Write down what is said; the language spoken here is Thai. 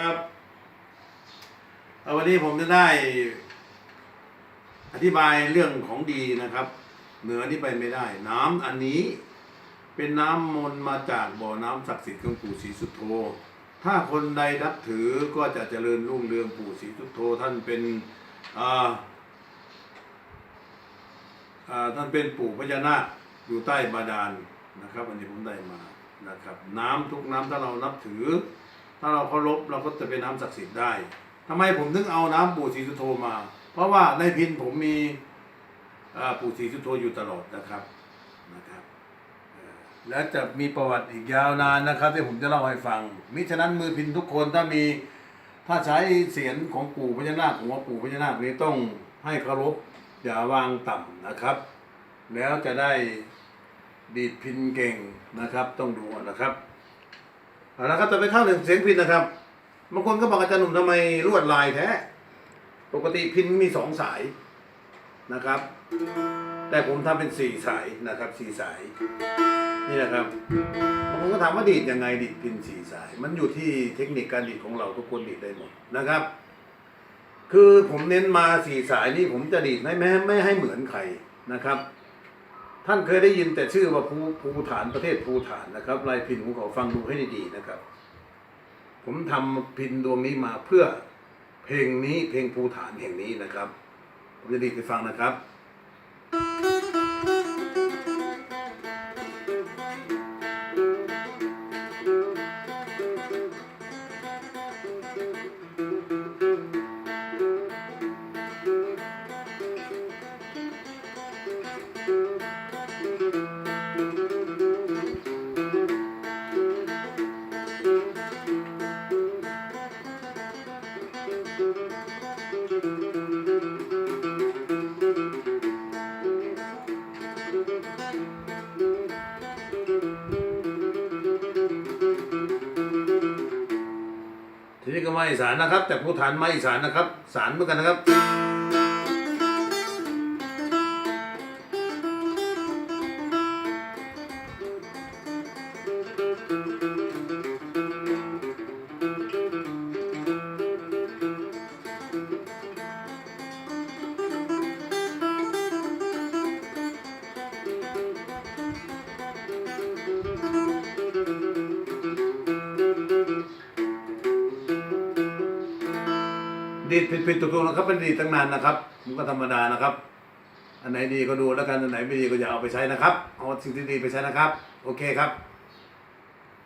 ครับวันนี้ผมจะได้อธิบายเรื่องของดีนะครับ เหนือนี่ไปไม่ได้ น้ำอันนี้เป็นน้ำมนต์มาจากบ่อน้ำศักดิ์สิทธิ์ของปู่ศรีสุโธถ้าคนใดนับถือก็จะเจริญรุ่งเรืองปู่ศรีสุโธท่านเป็นท่านเป็นปู่พญานาคอยู่ใต้บาดาลนะครับ อันนี้ผมได้มานะครับ น้ำทุกน้ำถ้าเรานับถือ ถ้าเราเคารพเราก็จะเป็นน้ำศักดิ์สิทธิ์ได้ทำไมผมถึงเอาน้ำปู่ศรีสุโธมา เพราะว่าในพินผมมีอ่าปู่ศรีสุโธอยู่ตลอดนะครับนะครับและจะมีประวัติอีกยาวนานนะครับ ที่ผมจะเล่าให้ฟัง มิฉะนั้นมือพินทุกคนถ้ามีถ้าใช้เสียงของปู่พญานาคหัวปู่พญานาคนี้ต้องให้เคารพอย่าวางต่ำนะครับ แล้วจะได้ดีดพินเก่งนะครับ ต้องดูนะครับ เอาละครับจะไปเข้าถึงเสียงพินนะครับบางคนก็บอกอาจารย์หนุ่มทำไมลวดลายแท้ ปกติพินมีสองสายนะครับ แต่ผมทำเป็นสี่สายนะครับสี่สาย นี่นะครับบางคนก็ถามว่าดีดยังไงดีดพินสี่สาย มันอยู่ที่เทคนิคการดีดของเราทุกคนดีดได้หมดนะครับ คือผมเน้นมาสี่สายนี่ผมจะดีดไม่ไม่ไม่ให้เหมือนใครนะครับ ท่านเคยได้ยินแต่ชื่อว่าภูภูฐานประเทศภูฐานนะครับลายพินผมขาฟังดูให้ดีๆนะครับ ผมทำพินดวงนี้มาเพื่อเพลงนี้เพลงภูฐานแห่งนี้นะครับ ผมจะดีไปฟังนะครับ ทีนี้ก็มาอีสานนะครับ แต่ผู้ฐานมาอีสานนะครับ สารเหมือนกันนะครับ ดีดผิดๆถูกๆนะครับเป็นดีดตั้งนานนะครับ มันก็ธรรมดานะครับ อันไหนดีก็ดูแล้วกันอันไหนไม่ดีก็อย่าเอาไปใช้นะครับเอาสิ่งที่ดีไปใช้นะครับ โอเคครับ